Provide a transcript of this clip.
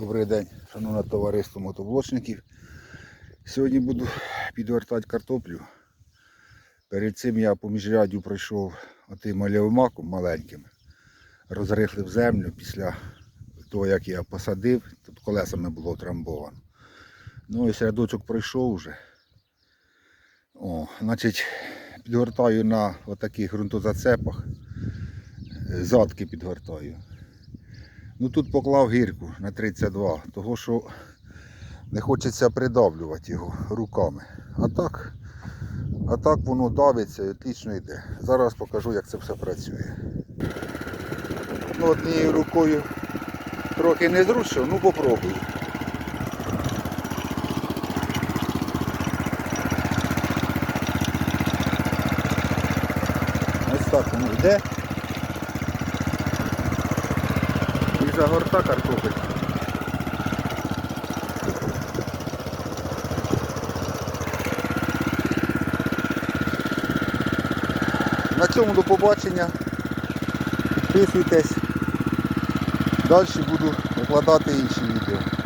Добрий день, шановне товариство мотоблочників. Сьогодні буду підвертати картоплю. Перед цим я по міжрядю пройшов отим олівмаком маленьким, розрихлив землю після того, як я посадив, тут колесами було трамбовано. Ну ось рядочок пройшов вже. О, значить, підгортаю на отаких ґрунтозацепах, е, задки підгортаю. Ну тут поклав гірку на 32, того що не хочеться придавлювати його руками. А так, а так воно давиться і отлично йде. Зараз покажу, як це все працює. Ну, однією рукою трохи незручно, ну попробую. Ось так воно йде. І загорта картопель. На цьому до побачення. Підписуйтесь. Далі буду викладати інші відео.